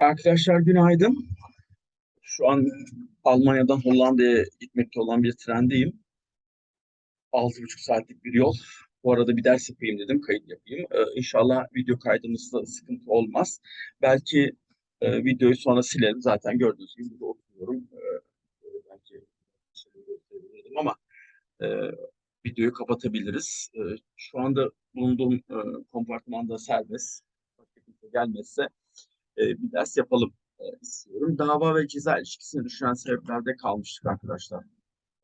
Arkadaşlar günaydın. Şu an Almanya'dan Hollanda'ya gitmekte olan bir trendeyim. Altı buçuk saatlik bir yol. Bu arada bir ders yapayım dedim, kayıt yapayım. Ee, inşallah video kaydımızda sıkıntı olmaz. Belki e, videoyu sonra silerim. Zaten gördüğünüz gibi burada oturuyorum. Ee, belki şey ama e, videoyu kapatabiliriz. E, şu anda bulunduğum e, kompartmanda serbest. Gelmezse e, bir ders yapalım e, istiyorum. Dava ve ceza ilişkisini düşünen sebeplerde kalmıştık arkadaşlar.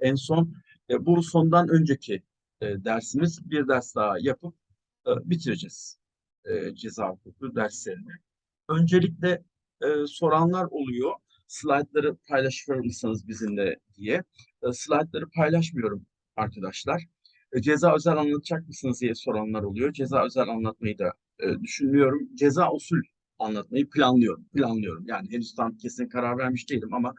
En son e, bu sondan önceki e, dersimiz bir ders daha yapıp bitireceğiz ceza hukuku derslerini. Öncelikle soranlar oluyor. Slaytları paylaşır mısınız bizimle diye. Slaytları paylaşmıyorum arkadaşlar. Ceza özel anlatacak mısınız diye soranlar oluyor. Ceza özel anlatmayı da e, düşünmüyorum. Ceza usul anlatmayı planlıyorum. Planlıyorum. Yani henüz tam kesin karar vermiş değilim ama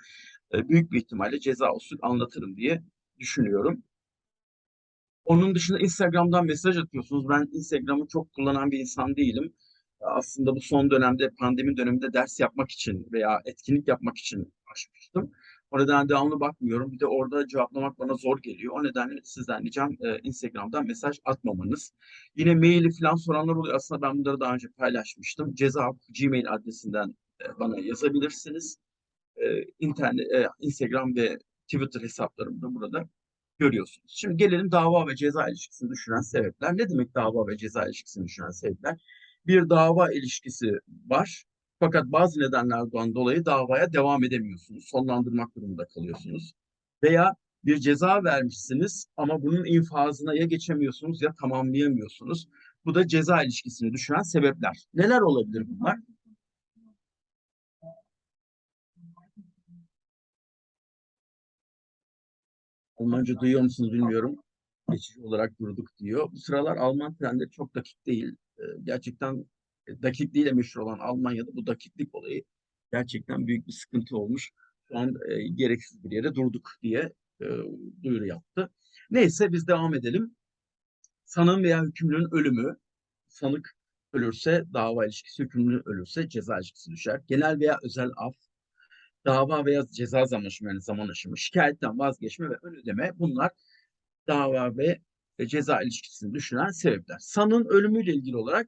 e, büyük bir ihtimalle ceza usul anlatırım diye düşünüyorum. Onun dışında Instagram'dan mesaj atıyorsunuz. Ben Instagram'ı çok kullanan bir insan değilim. Aslında bu son dönemde pandemi döneminde ders yapmak için veya etkinlik yapmak için açmıştım. O nedenle devamlı bakmıyorum. Bir de orada cevaplamak bana zor geliyor. O nedenle sizden ricam e, Instagram'dan mesaj atmamanız. Yine maili falan soranlar oluyor. Aslında ben bunları daha önce paylaşmıştım. Ceza Gmail adresinden e, bana yazabilirsiniz. E, internet, e, Instagram ve Twitter hesaplarımı da burada görüyorsunuz. Şimdi gelelim dava ve ceza ilişkisini düşüren sebepler. Ne demek dava ve ceza ilişkisini düşüren sebepler? Bir dava ilişkisi var. Fakat bazı nedenlerden dolayı davaya devam edemiyorsunuz. Sonlandırmak durumunda kalıyorsunuz. Veya bir ceza vermişsiniz ama bunun infazına ya geçemiyorsunuz ya tamamlayamıyorsunuz. Bu da ceza ilişkisini düşüren sebepler. Neler olabilir bunlar? Almanca duyuyor musunuz bilmiyorum. Geçici olarak durduk diyor. Bu sıralar Alman trenleri çok dakik değil. Ee, Gerçekten dakikliğiyle meşhur olan Almanya'da bu dakiklik olayı gerçekten büyük bir sıkıntı olmuş. Şu an e, gereksiz bir yere durduk diye e, duyuru yaptı. Neyse biz devam edelim. Sanığın veya hükümlünün ölümü, sanık ölürse dava ilişkisi, hükümlü ölürse ceza ilişkisi düşer. Genel veya özel af, dava veya ceza zaman aşımı yani zaman aşımı, şikayetten vazgeçme ve ön ödeme bunlar dava ve ceza ilişkisini düşünen sebepler. Sanığın ölümüyle ilgili olarak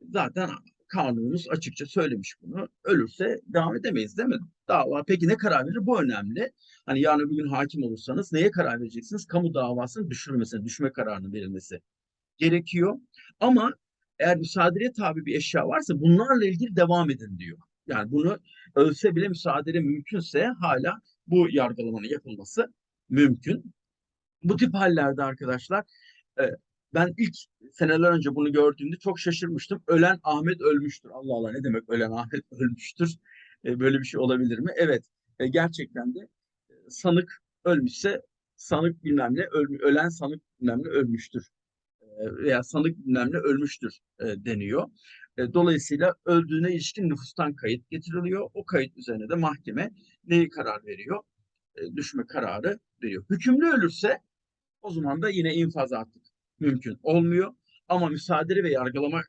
zaten kanunumuz açıkça söylemiş bunu. Ölürse devam edemeyiz değil mi? Dava peki ne karar verir? Bu önemli. Hani yarın öbür gün hakim olursanız neye karar vereceksiniz? Kamu davasının düşürülmesine, düşme kararının verilmesi gerekiyor. Ama eğer müsaadeye tabi bir eşya varsa bunlarla ilgili devam edin diyor. Yani bunu ölse bile müsaade mümkünse hala bu yargılamanın yapılması mümkün. Bu tip hallerde arkadaşlar e, ben ilk seneler önce bunu gördüğümde çok şaşırmıştım. Ölen Ahmet ölmüştür. Allah Allah ne demek ölen Ahmet ölmüştür? E, böyle bir şey olabilir mi? Evet. E, gerçekten de e, sanık ölmüşse sanık bilmem ne öl, ölen sanık bilmem ne ölmüştür. E, veya sanık bilmem ne ölmüştür e, deniyor. E, dolayısıyla öldüğüne ilişkin nüfustan kayıt getiriliyor. O kayıt üzerine de mahkeme neyi karar veriyor? E, düşme kararı veriyor. Hükümlü ölürse o zaman da yine infaz artık mümkün olmuyor. Ama müsaade ve yargılama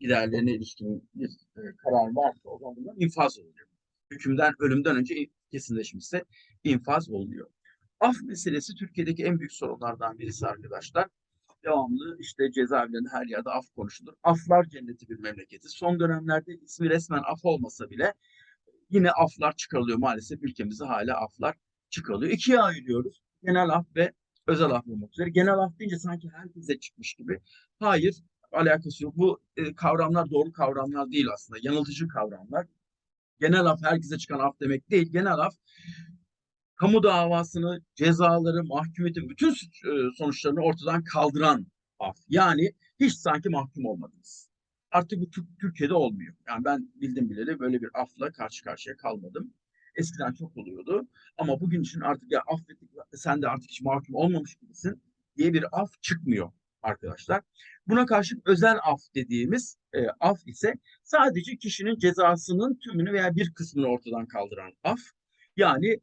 giderlerine ilişkin bir e, karar varsa o zaman infaz oluyor. Hükümden, ölümden önce kesinleşmişse infaz oluyor. Af meselesi Türkiye'deki en büyük sorunlardan birisi arkadaşlar. Devamlı işte cezaevlerinde her yerde af konuşulur. Aflar cenneti bir memleketi. Son dönemlerde ismi resmen af olmasa bile yine aflar çıkarılıyor maalesef. Ülkemizde hala aflar çıkarılıyor. İkiye ayırıyoruz. Genel af ve özel af olmak üzere. Genel af deyince sanki herkese çıkmış gibi. Hayır, alakası yok. Bu e, kavramlar doğru kavramlar değil aslında. Yanıltıcı kavramlar. Genel af herkese çıkan af demek değil. Genel af kamu davasını, cezaları, mahkumiyetin bütün e, sonuçlarını ortadan kaldıran af. Yani hiç sanki mahkum olmadınız. Artık bu Türkiye'de olmuyor. Yani ben bildim bileli böyle bir afla karşı karşıya kalmadım. Eskiden çok oluyordu. Ama bugün için artık ya affettik sen de artık hiç mahkum olmamış gibisin diye bir af çıkmıyor arkadaşlar. Buna karşılık özel af dediğimiz e, af ise sadece kişinin cezasının tümünü veya bir kısmını ortadan kaldıran af. Yani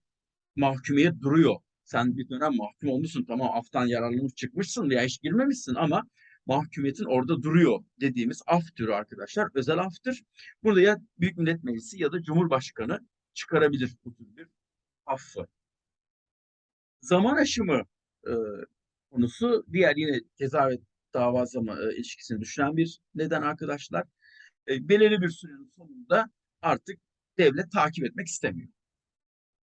mahkumiyet duruyor. Sen bir dönem mahkum olmuşsun tamam aftan yararlanmış çıkmışsın veya hiç girmemişsin ama mahkumiyetin orada duruyor dediğimiz af türü arkadaşlar. Özel aftır. Burada ya Büyük Millet Meclisi ya da Cumhurbaşkanı çıkarabilir bu tür bir affı. Zaman aşımı e, konusu diğer yine ceza ve dava zamanı ilişkisini düşünen bir neden arkadaşlar. E, belirli bir sürenin sonunda artık devlet takip etmek istemiyor.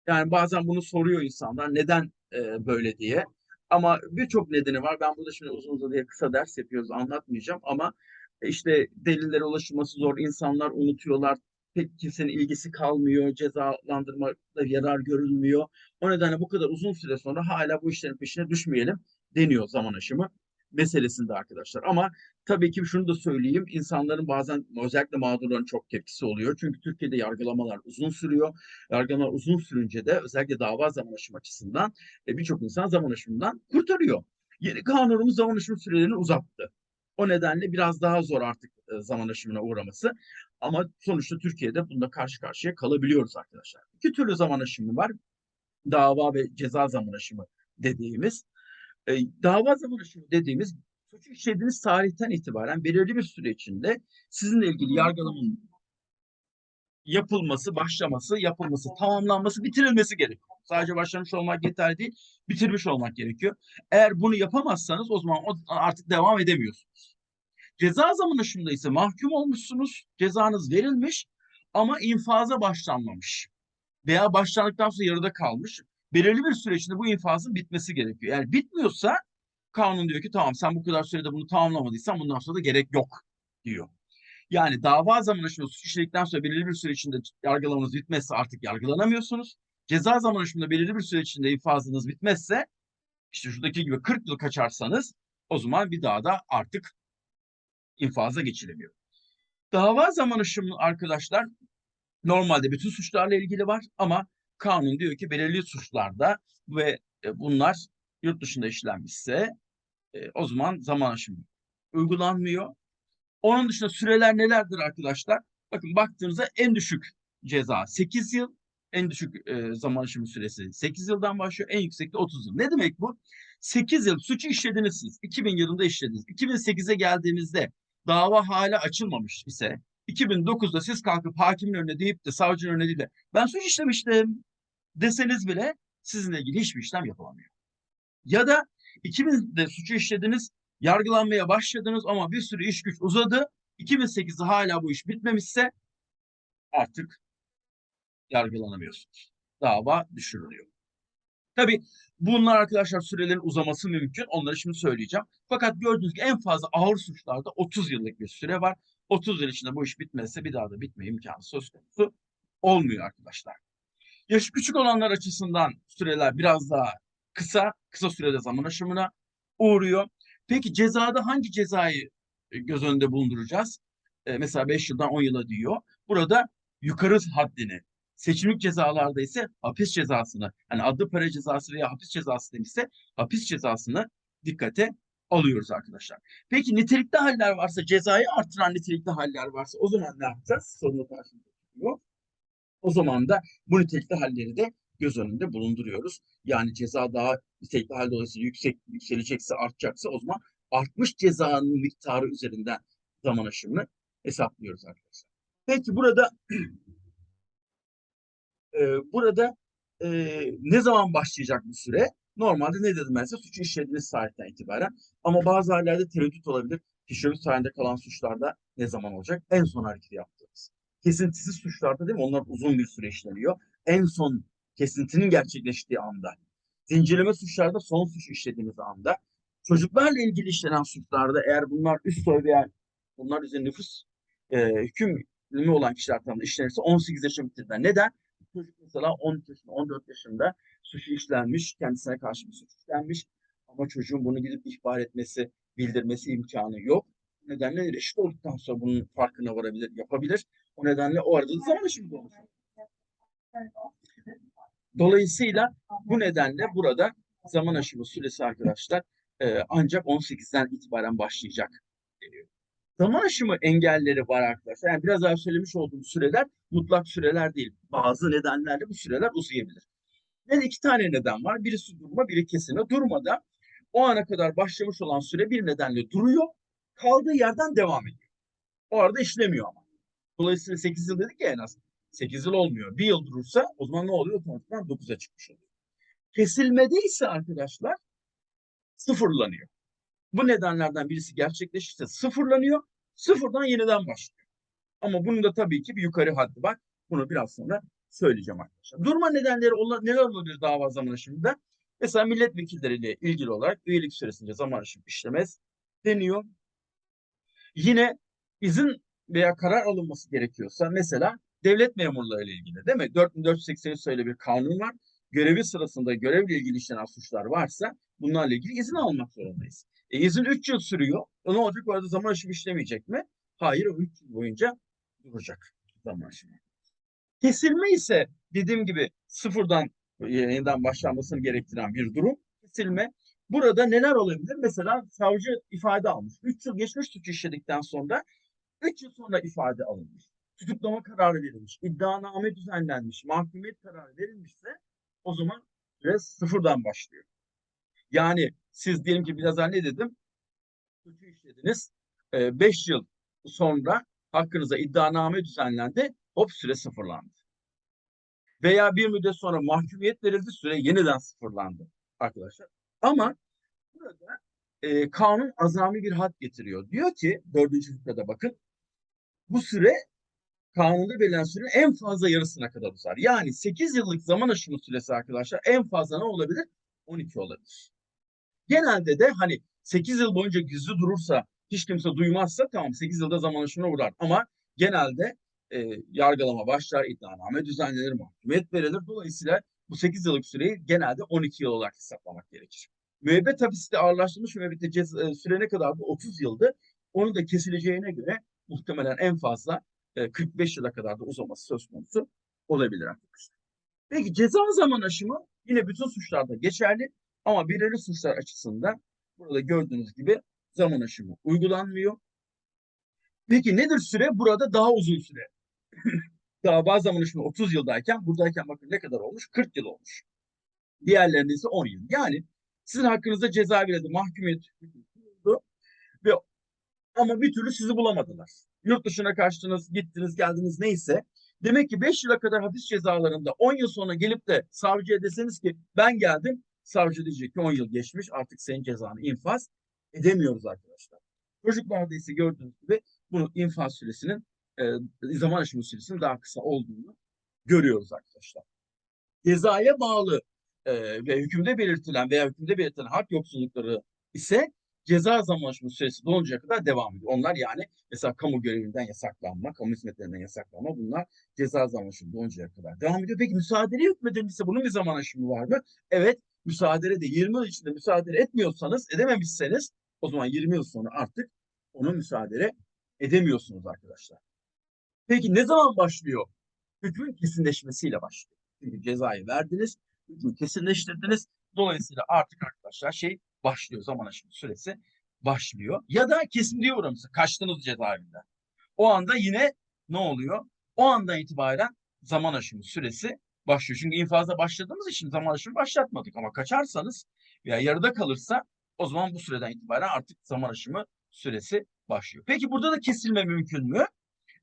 Yani bazen bunu soruyor insanlar neden e, böyle diye. Ama birçok nedeni var. Ben burada şimdi uzun uzadıya kısa ders yapıyoruz anlatmayacağım ama işte delillere ulaşılması zor. insanlar unutuyorlar. Pek kimsenin ilgisi kalmıyor. Cezalandırmada yarar görülmüyor. O nedenle bu kadar uzun süre sonra hala bu işlerin peşine düşmeyelim deniyor zaman aşımı meselesinde arkadaşlar. Ama tabii ki şunu da söyleyeyim. insanların bazen özellikle mağdurların çok tepkisi oluyor. Çünkü Türkiye'de yargılamalar uzun sürüyor. Yargılamalar uzun sürünce de özellikle dava zaman aşımı açısından e, birçok insan zaman aşımından kurtarıyor. Yeni kanunumuz zaman aşımı sürelerini uzattı. O nedenle biraz daha zor artık e, zaman aşımına uğraması. Ama sonuçta Türkiye'de bunda karşı karşıya kalabiliyoruz arkadaşlar. İki türlü zaman aşımı var. Dava ve ceza zaman aşımı dediğimiz. E, dava zaman aşımı dediğimiz suçu işlediğiniz tarihten itibaren belirli bir süre içinde sizinle ilgili yargılamanın yapılması, başlaması, yapılması, tamamlanması, bitirilmesi gerekiyor. Sadece başlamış olmak yeterli değil, bitirmiş olmak gerekiyor. Eğer bunu yapamazsanız o zaman artık devam edemiyorsunuz. Ceza zaman aşımında ise mahkum olmuşsunuz, cezanız verilmiş ama infaza başlanmamış veya başlandıktan sonra yarıda kalmış. Belirli bir süre içinde bu infazın bitmesi gerekiyor. Yani bitmiyorsa kanun diyor ki tamam sen bu kadar sürede bunu tamamlamadıysan bundan sonra da gerek yok diyor. Yani dava zaman aşımında suç işledikten sonra belirli bir süre içinde yargılamanız bitmezse artık yargılanamıyorsunuz. Ceza zaman aşımında belirli bir süre içinde infazınız bitmezse işte şuradaki gibi 40 yıl kaçarsanız o zaman bir daha da artık infaza geçilemiyor. Dava zaman aşımı arkadaşlar normalde bütün suçlarla ilgili var ama kanun diyor ki belirli suçlarda ve e, bunlar yurt dışında işlenmişse e, o zaman zaman aşımı uygulanmıyor. Onun dışında süreler nelerdir arkadaşlar? Bakın baktığınızda en düşük ceza 8 yıl, en düşük e, zaman aşımı süresi 8 yıldan başlıyor, en yüksek de 30 yıl. Ne demek bu? 8 yıl suçu işlediniz siz. 2000 yılında işlediniz. 2008'e geldiğimizde dava hala açılmamış ise 2009'da siz kalkıp hakimin önüne deyip de savcının önüne değil de ben suç işlemiştim deseniz bile sizinle ilgili hiçbir işlem yapılamıyor. Ya da 2000'de suçu işlediniz, yargılanmaya başladınız ama bir sürü iş güç uzadı. 2008'de hala bu iş bitmemişse artık yargılanamıyorsunuz. Dava düşürülüyor. Tabii bunlar arkadaşlar sürelerin uzaması mümkün. Onları şimdi söyleyeceğim. Fakat gördüğünüz gibi en fazla ağır suçlarda 30 yıllık bir süre var. 30 yıl içinde bu iş bitmezse bir daha da bitme imkanı söz konusu olmuyor arkadaşlar. Yaşı küçük olanlar açısından süreler biraz daha kısa, kısa sürede zaman aşımına uğruyor. Peki cezada hangi cezayı e, göz önünde bulunduracağız? Ee, mesela 5 yıldan 10 yıla diyor. Burada yukarı haddini, seçimlik cezalarda ise hapis cezasını, hani adı para cezası veya hapis cezası demişse hapis cezasını dikkate alıyoruz arkadaşlar. Peki nitelikli haller varsa, cezayı artıran nitelikli haller varsa o zaman ne yapacağız? Sorunu karşımıza çıkıyor. O zaman da bu nitelikli halleri de göz önünde bulunduruyoruz. Yani ceza daha nitelikli hal dolayısıyla yüksek yükselecekse, artacaksa o zaman artmış cezanın miktarı üzerinden zaman aşımını hesaplıyoruz arkadaşlar. Peki burada e, burada e, ne zaman başlayacak bu süre? Normalde ne dedim ben size? Suçu işlediğiniz saatten itibaren. Ama bazı halde tereddüt olabilir. Teşebbüs halinde kalan suçlarda ne zaman olacak? En son hareket yaptığınız. Kesintisiz suçlarda değil mi? Onlar uzun bir süre işleniyor. En son kesintinin gerçekleştiği anda. Zincirleme suçlarda son suç işlediğiniz anda. Çocuklarla ilgili işlenen suçlarda eğer bunlar üst soy veya bunlar üzerine nüfus e, hükümlü olan kişiler tarafından işlenirse 18 yaşa bitirirler. Neden? Çocuk mesela 13 yaşında, 14 yaşında suçu işlenmiş, kendisine karşı bir suç işlenmiş. Ama çocuğun bunu gidip ihbar etmesi, bildirmesi imkanı yok. O nedenle reşit olduktan sonra bunun farkına varabilir, yapabilir. O nedenle o arada da zaman aşımı olmuş. Dolayısıyla bu nedenle burada zaman aşımı süresi arkadaşlar e, ancak 18'den itibaren başlayacak deniyor. Zaman aşımı engelleri var arkadaşlar. Yani biraz daha söylemiş olduğum süreler mutlak süreler değil. Bazı nedenlerle bu süreler uzayabilir. Ne iki tane neden var. Birisi durma, biri kesine. Durmada o ana kadar başlamış olan süre bir nedenle duruyor. kaldığı yerden devam ediyor. O arada işlemiyor ama. Dolayısıyla 8 yıl dedik ya en az. 8 yıl olmuyor. Bir yıl durursa o zaman ne oluyor? Otomatikman 9'a çıkmış oluyor. Kesilmede ise arkadaşlar sıfırlanıyor. Bu nedenlerden birisi gerçekleşirse sıfırlanıyor. Sıfırdan yeniden başlıyor. Ama bunun da tabii ki bir yukarı haddi var. Bunu biraz sonra söyleyeceğim arkadaşlar. Durma nedenleri ola- neler olabilir dava zaman aşımında? Mesela milletvekilleriyle ilgili olarak üyelik süresince zaman aşımı işlemez deniyor. Yine izin veya karar alınması gerekiyorsa mesela devlet memurları ile ilgili değil mi? 4483 sayılı bir kanun var. Görevi sırasında görevle ilgili işlenen suçlar varsa bunlarla ilgili izin almak zorundayız. E, izin 3 yıl sürüyor. E, ne olacak? Bu arada zaman aşımı işlemeyecek mi? Hayır, o 3 yıl boyunca duracak zaman aşımı. Kesilme ise dediğim gibi sıfırdan yeniden başlanmasını gerektiren bir durum. Kesilme. Burada neler olabilir? Mesela savcı ifade almış. 3 yıl geçmiş suç işledikten sonra 3 yıl sonra ifade alınmış. Tutuklama kararı verilmiş. iddianame düzenlenmiş. Mahkumiyet kararı verilmişse o zaman süre sıfırdan başlıyor. Yani siz diyelim ki biraz ne dedim? Suçu işlediniz. 5 yıl sonra hakkınıza iddianame düzenlendi. Hop süre sıfırlandı. Veya bir müddet sonra mahkumiyet verildi. Süre yeniden sıfırlandı arkadaşlar. Ama burada e, kanun azami bir had getiriyor. Diyor ki dördüncü hükmede bakın. Bu süre kanunda belirlenen sürenin en fazla yarısına kadar uzar. Yani 8 yıllık zaman aşımı süresi arkadaşlar en fazla ne olabilir? 12 olabilir. Genelde de hani 8 yıl boyunca gizli durursa hiç kimse duymazsa tamam 8 yılda zaman aşımına uğrar. Ama genelde e, yargılama başlar, iddianame düzenlenir, mahkumiyet verilir. Dolayısıyla bu 8 yıllık süreyi genelde 12 yıl olarak hesaplamak gerekir. Müebbet hapiste ağırlaştırılmış müebbette cez- e, süre ne kadardı? 30 yıldı. Onu da kesileceğine göre muhtemelen en fazla e, 45 yıla kadar da uzaması söz konusu olabilir arkadaşlar. Peki ceza zaman aşımı yine bütün suçlarda geçerli ama belirli suçlar açısından burada gördüğünüz gibi zaman aşımı uygulanmıyor. Peki nedir süre? Burada daha uzun süre. Dava zaman aşımı 30 yıldayken buradayken bakın ne kadar olmuş? 40 yıl olmuş. Diğerlerinde ise 10 yıl. Yani sizin hakkınızda ceza verildi, mahkumiyet oldu ve ama bir türlü sizi bulamadılar. Yurt dışına kaçtınız, gittiniz, geldiniz neyse. Demek ki 5 yıla kadar hapis cezalarında 10 yıl sonra gelip de savcıya deseniz ki ben geldim. Savcı diyecek ki 10 yıl geçmiş artık senin cezanı infaz edemiyoruz arkadaşlar. Çocuklarda ise gördüğünüz gibi bunu infaz süresinin e, zaman aşımı süresinin daha kısa olduğunu görüyoruz arkadaşlar. Cezaya bağlı e, ve hükümde belirtilen veya hükümde belirtilen hak yoksullukları ise ceza zaman aşımı süresi doluncaya kadar devam ediyor. Onlar yani mesela kamu görevinden yasaklanma, kamu hizmetlerinden yasaklanma bunlar ceza zaman aşımı doluncaya kadar devam ediyor. Peki müsaadele hükmedilmişse bunun bir zaman aşımı var mı? Evet müsaadele de 20 yıl içinde müsaadele etmiyorsanız edememişseniz o zaman 20 yıl sonra artık onu müsaadele edemiyorsunuz arkadaşlar. Peki ne zaman başlıyor? Hükmün kesinleşmesiyle başlıyor. Çünkü cezayı verdiniz, hükmü kesinleştirdiniz. Dolayısıyla artık arkadaşlar şey başlıyor zaman aşımı süresi başlıyor. Ya da kesinliğe uğramışsın. Kaçtınız cezaevinden. O anda yine ne oluyor? O andan itibaren zaman aşımı süresi başlıyor. Çünkü infazda başladığımız için zaman aşımı başlatmadık ama kaçarsanız veya yarıda kalırsa o zaman bu süreden itibaren artık zaman aşımı süresi başlıyor. Peki burada da kesilme mümkün mü?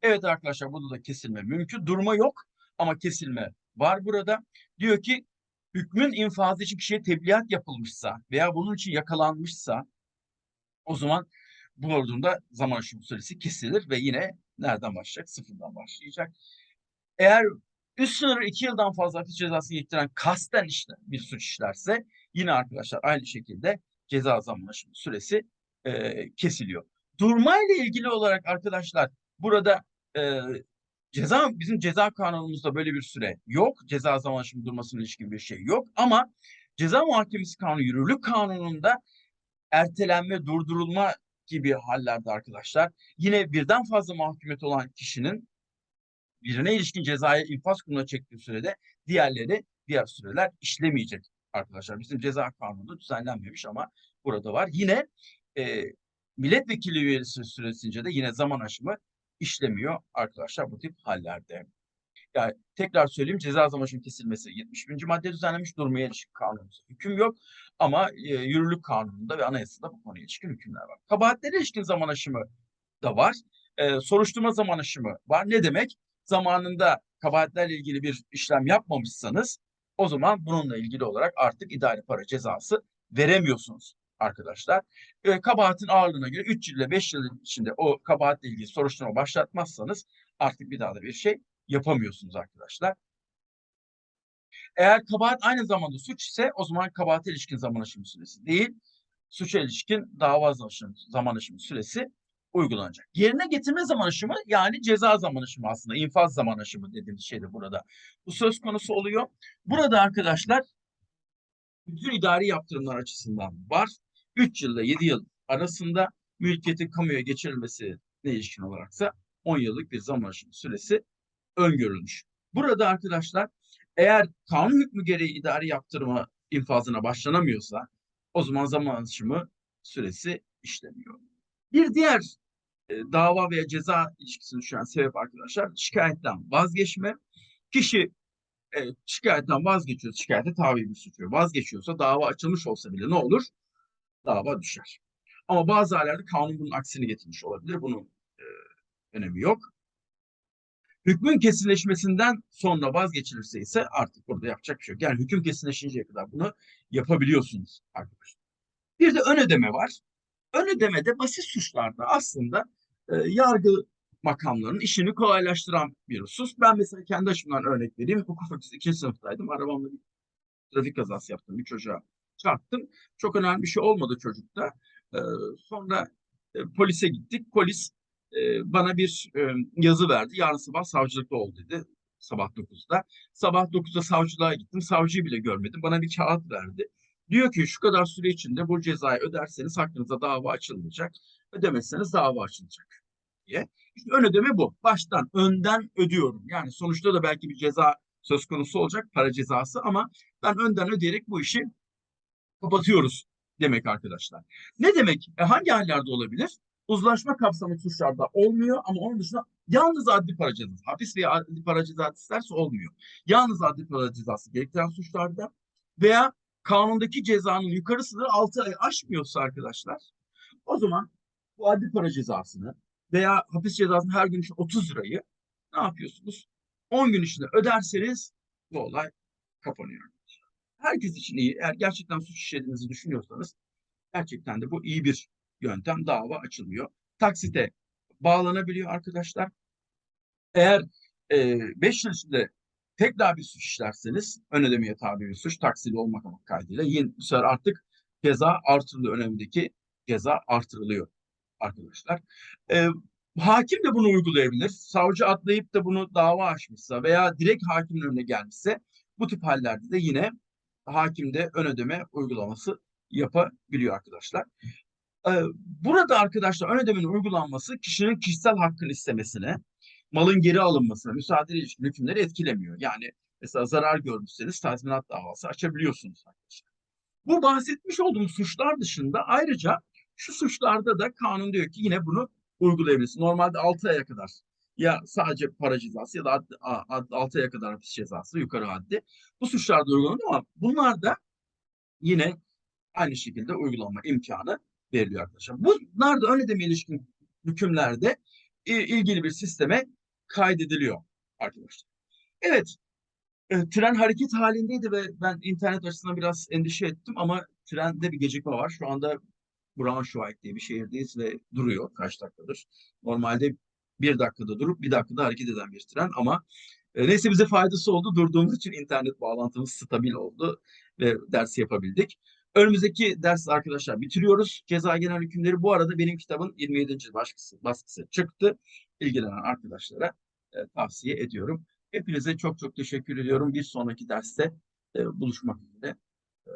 Evet arkadaşlar burada da kesilme mümkün. Durma yok ama kesilme var burada. Diyor ki hükmün infazı için kişiye tebliğat yapılmışsa veya bunun için yakalanmışsa o zaman bu durumda zaman aşımı süresi kesilir ve yine nereden başlayacak? Sıfırdan başlayacak. Eğer üst sınırı iki yıldan fazla hapis cezası getiren kasten işte bir suç işlerse yine arkadaşlar aynı şekilde ceza zaman aşımı süresi e, kesiliyor. Durmayla ilgili olarak arkadaşlar burada e, ceza bizim ceza kanunumuzda böyle bir süre yok. Ceza zaman aşımı durmasına ilişkin bir şey yok ama ceza muhakemesi kanunu yürürlük kanununda ertelenme, durdurulma gibi hallerde arkadaşlar yine birden fazla mahkumiyet olan kişinin birine ilişkin cezaya infaz kuruluna çektiği sürede diğerleri diğer süreler işlemeyecek arkadaşlar. Bizim ceza kanununda düzenlenmemiş ama burada var. Yine e, milletvekili üyesi süresince de yine zaman aşımı işlemiyor arkadaşlar bu tip hallerde. Yani tekrar söyleyeyim ceza zamanının kesilmesi 71. madde düzenlenmiş durmaya ilişkin kanunumuzda hüküm yok ama e, yürürlük kanununda ve anayasada bu konuya ilişkin hükümler var. Kabahatlere ilişkin zaman aşımı da var. E, soruşturma zaman aşımı var. Ne demek? Zamanında kabahatlerle ilgili bir işlem yapmamışsanız o zaman bununla ilgili olarak artık idari para cezası veremiyorsunuz arkadaşlar. E, kabahatin ağırlığına göre 3 yıl ile 5 yıl içinde o kabahatle ilgili soruşturma başlatmazsanız artık bir daha da bir şey yapamıyorsunuz arkadaşlar. Eğer kabahat aynı zamanda suç ise o zaman kabahate ilişkin zaman aşımı süresi değil, suça ilişkin dava zaman aşımı süresi uygulanacak. Yerine getirme zaman aşımı yani ceza zaman aşımı aslında infaz zaman aşımı dediğimiz şey de burada. Bu söz konusu oluyor. Burada arkadaşlar bütün idari yaptırımlar açısından var. 3 yılda 7 yıl arasında mülkiyetin kamuya geçirilmesi ne ilişkin olaraksa 10 yıllık bir zaman aşımı süresi öngörülmüş. Burada arkadaşlar eğer kanun hükmü gereği idari yaptırma infazına başlanamıyorsa o zaman zaman aşımı süresi işlemiyor. Bir diğer e, dava veya ceza ilişkisini düşen sebep arkadaşlar şikayetten vazgeçme. Kişi e, şikayetten vazgeçiyor, şikayete tabi bir suçu vazgeçiyorsa dava açılmış olsa bile ne olur? Dava düşer. Ama bazı yerlerde kanun bunun aksini getirmiş olabilir. Bunun e, önemi yok. Hükmün kesinleşmesinden sonra vazgeçilirse ise artık burada yapacak bir şey yok. Yani hüküm kesinleşinceye kadar bunu yapabiliyorsunuz arkadaşlar. Bir de ön ödeme var. Ön ödemede basit suçlarda aslında e, yargı makamlarının işini kolaylaştıran bir husus. Ben mesela kendi açımdan örnek vereyim. Hukuk fakültesi ikinci sınıftaydım. Arabamla bir trafik kazası yaptım. Bir çocuğa çarptım. Çok önemli bir şey olmadı çocukta. E, sonra e, polise gittik. Polis e, bana bir e, yazı verdi. Yarın sabah savcılıkta ol dedi. Sabah 9'da. Sabah 9'da savcılığa gittim. Savcıyı bile görmedim. Bana bir kağıt verdi. Diyor ki şu kadar süre içinde bu cezayı öderseniz hakkınızda dava açılmayacak. Ödemezseniz dava açılacak diye. İşte ön ödeme bu. Baştan, önden ödüyorum. Yani sonuçta da belki bir ceza söz konusu olacak, para cezası ama ben önden ödeyerek bu işi kapatıyoruz demek arkadaşlar. Ne demek? E hangi hallerde olabilir? Uzlaşma kapsamı suçlarda olmuyor ama onun dışında yalnız adli para cezası, hapis veya adli para cezası isterse olmuyor. Yalnız adli para cezası gerektiren suçlarda veya kanundaki cezanın yukarı sınırı 6 ay aşmıyorsa arkadaşlar o zaman bu adli para cezasını veya hapis cezasını her gün için 30 lirayı ne yapıyorsunuz? 10 gün içinde öderseniz bu olay kapanıyor. Herkes için iyi. Eğer gerçekten suç işlediğinizi düşünüyorsanız gerçekten de bu iyi bir yöntem. Dava açılmıyor. Taksite bağlanabiliyor arkadaşlar. Eğer 5 e, yıl içinde tekrar bir suç işlerseniz ön ödemeye tabi bir suç taksili olmak kaydıyla yine bu sefer artık ceza artırılıyor. Önemdeki ceza artırılıyor arkadaşlar. E, hakim de bunu uygulayabilir. Savcı atlayıp da bunu dava açmışsa veya direkt hakimin önüne gelmişse bu tip hallerde de yine hakim de ön ödeme uygulaması yapabiliyor arkadaşlar. Ee, burada arkadaşlar ön ödemenin uygulanması kişinin kişisel hakkını istemesine, malın geri alınmasına, müsaade ilişkin hükümleri etkilemiyor. Yani mesela zarar görmüşseniz tazminat davası açabiliyorsunuz arkadaşlar. Bu bahsetmiş olduğum suçlar dışında ayrıca şu suçlarda da kanun diyor ki yine bunu uygulayabilirsin. Normalde 6 aya kadar ya sadece para cezası ya da 6 aya kadar hapis cezası yukarı haddi. Bu suçlarda uygulanıyor ama bunlar da yine aynı şekilde uygulanma imkanı veriliyor arkadaşlar. Bunlar da ön ödeme ilişkin hükümlerde ilgili bir sisteme kaydediliyor arkadaşlar. Evet, e, tren hareket halindeydi ve ben internet açısından biraz endişe ettim ama trende bir gecikme var. Şu anda Braunschweig diye bir şehirdeyiz ve duruyor kaç dakikadır. Normalde bir dakikada durup bir dakikada hareket eden bir tren ama e, neyse bize faydası oldu. Durduğumuz için internet bağlantımız stabil oldu ve ders yapabildik. Önümüzdeki ders arkadaşlar bitiriyoruz. Ceza genel hükümleri bu arada benim kitabın 27. baskısı, baskısı çıktı. İlgilenen arkadaşlara e, tavsiye ediyorum. Hepinize çok çok teşekkür ediyorum. Bir sonraki derste e, buluşmak üzere. E,